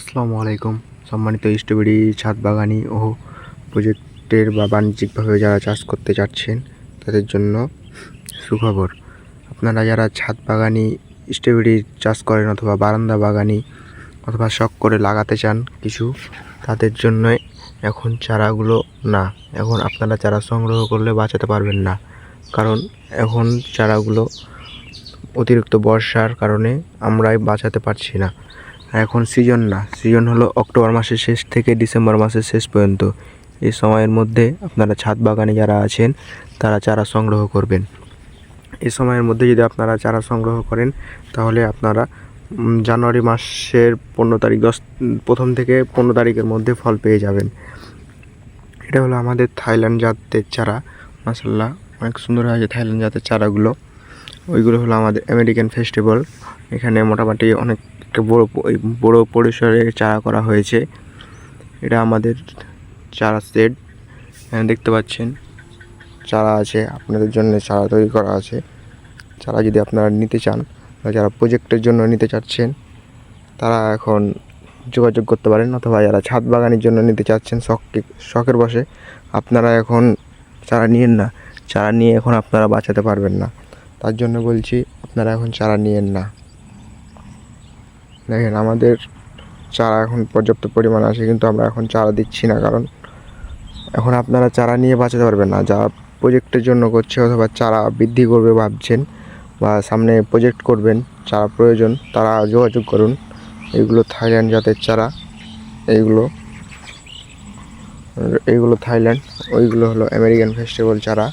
আসসালামু আলাইকুম। সম্মানিত স্ট্রবেরি ছাদ বাগানি ও প্রজেক্টের বা বাণিজ্যিকভাবে যারা চাষ করতে চাচ্ছেন তাদের জন্য সুখবর। আপনারা যারা ছাদ বাগানি স্ট্রবেরি চাষ করেন অথবা বারান্দা বাগানি অথবা শখ করে লাগাতে চান কিছু, তাদের জন্যই এখন চারাগুলো না। এখন আপনারা চারা সংগ্রহ করলে বাঁচাতে পারবেন না। কারণ এখন চারাগুলো অতিরিক্ত বর্ষার কারণে আমরাই বাঁচাতে পারছি না। এখন সিজন না, সিজন হলো অক্টোবর মাসের শেষ থেকে ডিসেম্বর মাসের শেষ পর্যন্ত। এই সময়ের মধ্যে আপনারা ছাদ বাগানে যারা আছেন, তারা চারা সংগ্রহ করবেন। এই সময়ের মধ্যে যদি আপনারা চারা সংগ্রহ করেন, তাহলে আপনারা জানুয়ারি মাসের পনেরো তারিখ, দশ, প্রথম থেকে পনেরো তারিখের মধ্যে ফল পেয়ে যাবেন। এটা হলো আমাদের থাইল্যান্ড জাতের চারা। মাসাল্লাহ অনেক সুন্দর হয়েছে থাইল্যান্ড জাতের চারাগুলো। ওইগুলো হলো আমাদের আমেরিকান ফেস্টিভ্যাল। এখানে মোটামুটি অনেক একটা বড় বড় পরিসরে চারা করা হয়েছে। এটা আমাদের চারা সেট। দেখতে পাচ্ছেন, চারা আছে, আপনাদের জন্য চারা তৈরি করা আছে। চারা যদি আপনারা নিতে চান বা যারা প্রজেক্টের জন্য নিতে চাচ্ছেন, তারা এখন যোগাযোগ করতে পারেন অথবা যারা ছাদ বাগানের জন্য নিতে চাচ্ছেন শখকে, শখের বসে, আপনারা এখন চারা নিয়েন না। চারা নিয়ে এখন আপনারা বাঁচাতে পারবেন না। তার জন্য বলছি, আপনারা এখন চারা নিয়েন না। দেখেন, আমাদের চারা এখন পর্যাপ্ত পরিমাণ আছে, কিন্তু আমরা এখন চারা দিচ্ছি না, কারণ এখন আপনারা চারা নিয়ে বাঁচাতে পারবেন না। যা প্রজেক্টের জন্য করছে অথবা চারা বৃদ্ধি করবে ভাবছেন বা সামনে প্রজেক্ট করবেন, চারা প্রয়োজন, তারা যোগাযোগ করুন। এগুলো থাইল্যান্ড জাতের চারা, এইগুলো এইগুলো থাইল্যান্ড, ওইগুলো হলো আমেরিকান ফেস্টিভ্যাল চারা।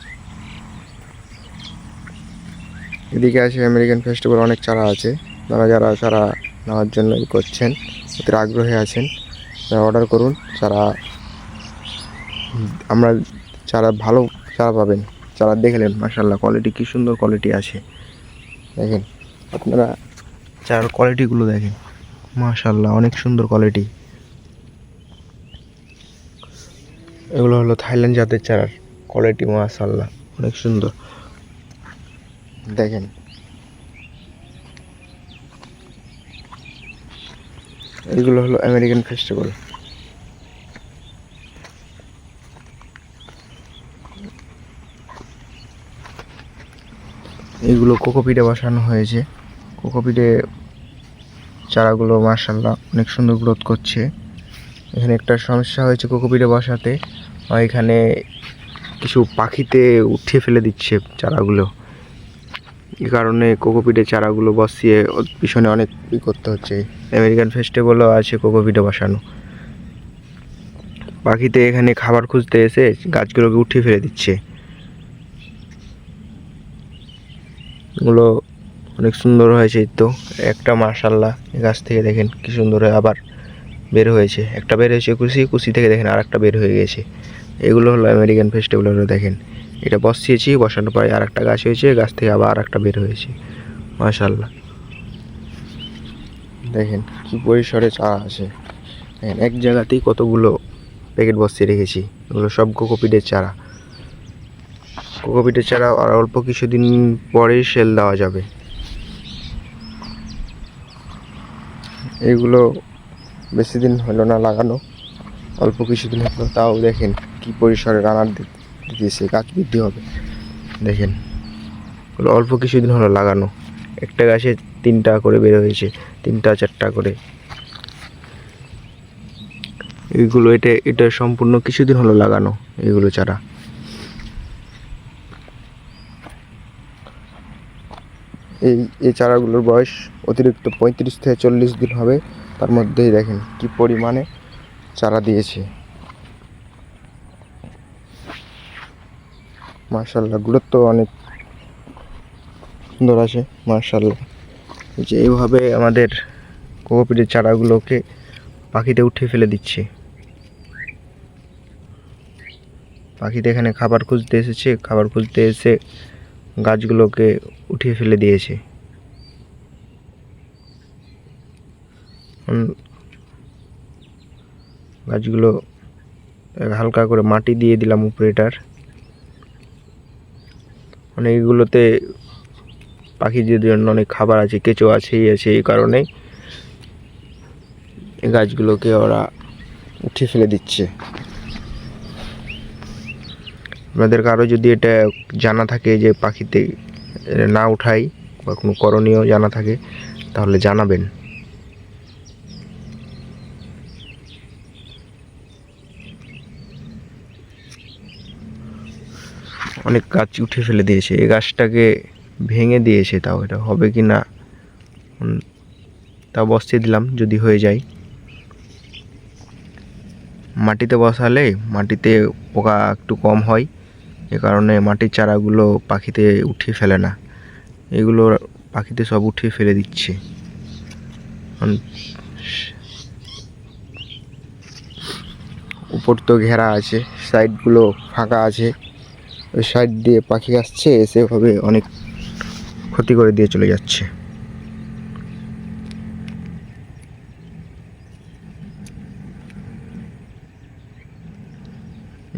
এদিকে আছে আমেরিকান ফেস্টিভ্যাল অনেক চারা আছে। তারা যারা চারা নেওয়ার জন্য ই করছেন। এতে আগ্রহী আছেন। তারা অর্ডার করুন উম, আমরা চারা ভালো চারা পাবেন চারা দেখলেন মাসাল্লাহ কোয়ালিটি কী সুন্দর কোয়ালিটি আছে। দেখেন আপনারা চারার কোয়ালিটিগুলো দেখেন মাশাল্লাহ অনেক সুন্দর কোয়ালিটি এগুলো হলো থাইল্যান্ড জাতের চারার কোয়ালিটি মাশাল্লাহ অনেক সুন্দর। দেখেন এগুলো হলো আমেরিকান ফেস্টিভ্যাল এগুলো কোকোপিটে বসানো হয়েছে। কোকোপিটে চারাগুলো মার্শাল্লাহ অনেক সুন্দর গ্রোথ করছে। এখানে একটা সমস্যা হয়েছে কোকোপিটে বসাতে। এখানে কিছু পাখিতে উঠিয়ে ফেলে দিচ্ছে চারাগুলো। এই কারণে কোকোপিটের চারাগুলো বসিয়ে পিছনে অনেক ই করতে হচ্ছে। আমেরিকান ফেস্টিভ্যালও আছে কোকোপিটে বসানো। পাখিতে এখানে খাবার খুঁজতে এসে গাছগুলোকে উঠিয়ে ফেলে দিচ্ছে। এগুলো অনেক সুন্দর হয়েছে তো। একটা মার্শাল্লাহ গাছ থেকে দেখেন কি সুন্দর হয়ে আবার বের হয়েছে। একটা বের হয়েছে কুশি কুশি থেকে দেখেন আর একটা বের হয়ে গেছে। এগুলো হলো আমেরিকান ফেস্টিভ্যাল হলো দেখেন। এটা বসিয়েছি, বসানোর পরে আর একটা গাছ হয়েছে, গাছ থেকে আবার আর একটা বের হয়েছে। মাশাল্লাহ দেখেন কি পরিসরে চারা আছে। দেখেন, এক জায়গাতেই কতগুলো প্যাকেট বসিয়ে রেখেছি। এগুলো সব কোকোপিটের চারা। কোকোপিটের চারা আর অল্প কিছুদিন পরেই সেল দেওয়া যাবে। এগুলো বেশি দিন হলো না লাগানো, অল্প কিছুদিন হলো, তাও দেখেন কি পরিসরে রানার দিয়েছে গাছ বৃদ্ধি হবে। দেখেন অল্প কিছুদিন হলো লাগানো। একটা গাছে তিনটা করে বের হয়েছে, তিনটা, চারটা করে। এইগুলো এটা এটা সম্পূর্ণ কিছুদিন হলো লাগানো, এগুলো চারা। এই এই চারাগুলোর বয়স অতিরিক্ত পঁয়ত্রিশ থেকে চল্লিশ দিন হবে। তার মধ্যেই দেখেন কি পরিমাণে চারা দিয়েছে। মার্শাল্লাহ গুরুত্ব অনেক সুন্দর আছে মার্শাল্লাহ যে এইভাবে আমাদের কোকোপিটের চারাগুলোকে পাখিতে উঠিয়ে ফেলে দিচ্ছে। পাখিতে এখানে খাবার খুঁজতে এসেছে, খাবার খুঁজতে এসে গাছগুলোকে উঠিয়ে ফেলে দিয়েছে। গাছগুলো হালকা করে মাটি দিয়ে দিলাম উপরে এটার মানে এইগুলোতে পাখিদের জন্য অনেক খাবার আছে, কেঁচো আছে, এই কারণে এই গাছগুলোকে ওরা উঠে ফেলে দিচ্ছে। আপনাদের কারও যদি এটা জানা থাকে যে পাখিতে না উঠাই বা কোনো করণীয় জানা থাকে, তাহলে জানাবেন। অনেক গাছ উঠে ফেলে দিয়েছে। এই গাছটাকে ভেঙে দিয়েছে তাও এটা হবে কি না? তা বসিয়ে দিলাম যদি হয়ে যায়। মাটিতে বসালে মাটিতে পোকা একটু কম হয়, এ কারণে মাটির চারাগুলো পাখিতে উঠিয়ে ফেলে না। এগুলো পাখিতে সব উঠিয়ে ফেলে দিচ্ছে। উপর তো ঘেরা আছে সাইডগুলো ফাঁকা আছে। ওই সাইড দিয়ে পাখি আসছে এসে ভাবে অনেক ক্ষতি করে দিয়ে চলে যাচ্ছে।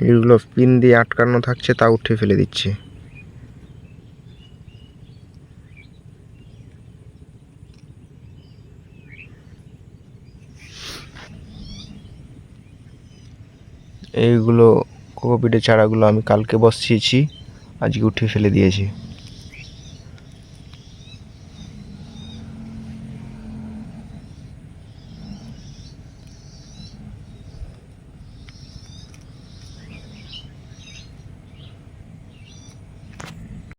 এগুলো পিন দিয়ে আটকানো থাকছে তা উঠে ফেলে দিচ্ছে। এইগুলো কোকোপিটের চারাগুলো আমি কালকে বসিয়েছি আজকে উঠিয়ে ফেলে দিয়েছি।